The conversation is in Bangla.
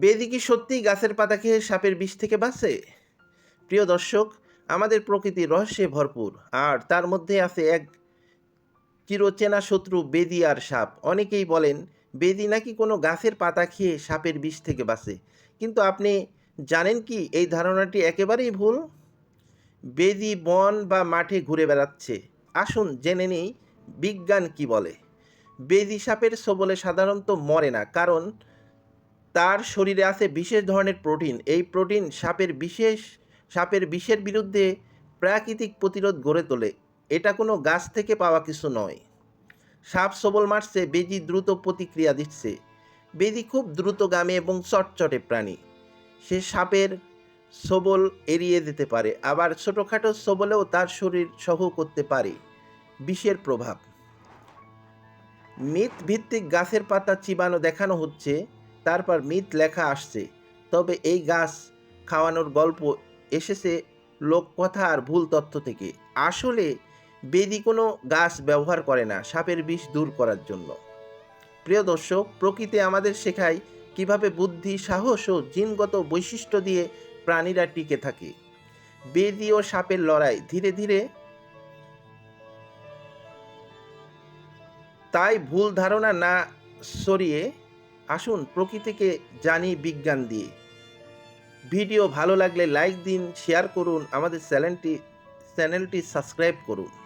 বেদি কি সত্যিই গাছের পাতা খেয়ে সাপের বিষ থেকে বাঁচে? প্রিয় দর্শক, আমাদের প্রকৃতি রহস্যে ভরপুর, আর তার মধ্যে আছে এক চিরচেনা শত্রু বেদি আর সাপ। অনেকেই বলেন, বেদি নাকি কোনো গাছের পাতা খেয়ে সাপের বিষ থেকে বাঁচে। কিন্তু আপনি জানেন কি এই ধারণাটি একেবারেই ভুল? বেদি বন বা মাঠে ঘুরে বেড়াচ্ছে। আসুন জেনে নিই বিজ্ঞান কি বলে। বেদি সাপের সবলে সাধারণত মরে না, কারণ তার শরীরে আছে বিশেষ ধরনের প্রোটিন। এই প্রোটিন সাপের বিশেষ, সাপের বিষের বিরুদ্ধে প্রাকৃতিক প্রতিরোধ গড়ে তোলে। এটা কোনো গাছ থেকে পাওয়া কিছু নয়। সাপ সবল মারছে, বেজি দ্রুত প্রতিক্রিয়া দিচ্ছে। বেদি খুব দ্রুতগামী এবং চটচটে প্রাণী। সে সাপের সবল এড়িয়ে যেতে পারে, আবার ছোটোখাটো সবলেও তার শরীর সহ করতে পারে। বিষের প্রভাব। মিথ ভিত্তিক গাছের পাতা চিবানো দেখানো হচ্ছে। তারপর মিথ লেখা আসছে, তবে এই গাছ খাওয়ানোর গল্প এসেছে লোককথা আর ভুল তথ্য থেকে। আসলে বেদি কোনো গাছ ব্যবহার করে না সাপের বিষ দূর করার জন্য। প্রিয় দর্শক, প্রকৃতি আমাদের শেখায় কীভাবে বুদ্ধি, সাহস ও জিনগত বৈশিষ্ট্য দিয়ে প্রাণীরা টিকে থাকে। বেদি ও সাপের লড়াই ধীরে ধীরে তাই ভুল ধারণা না সরিয়ে আসুন প্রকৃতিকে জানি বিজ্ঞান দিয়ে। ভিডিও ভালো লাগলে লাইক দিন শেয়ার করুন, আমাদের চ্যানেলটি চ্যানেলটি সাবস্ক্রাইব করুন।